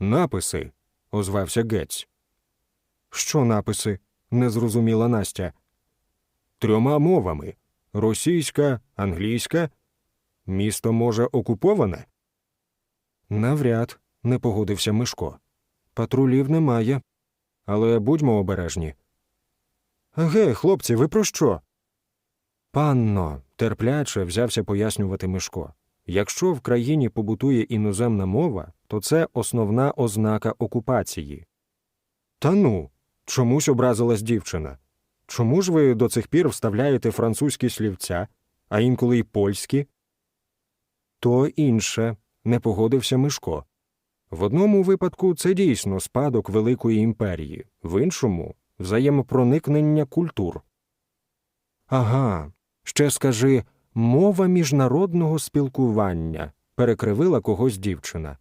Написи, озвався Гець. Що написи? не зрозуміла Настя. Трьома мовами російська, англійська. Місто може окуповане? Навряд, не погодився Мишко. Патрулів немає. Але будьмо обережні. Ге, хлопці, ви про що? Панно, терпляче взявся пояснювати Мишко. Якщо в країні побутує іноземна мова, то це основна ознака окупації. Та ну, чомусь образилась дівчина. Чому ж ви до цих пір вставляєте французькі слівця, а інколи й польські? То інше, не погодився Мишко. В одному випадку це дійсно спадок Великої імперії, в іншому взаємопроникнення культур. Ага, ще скажи мова міжнародного спілкування, перекривила когось дівчина.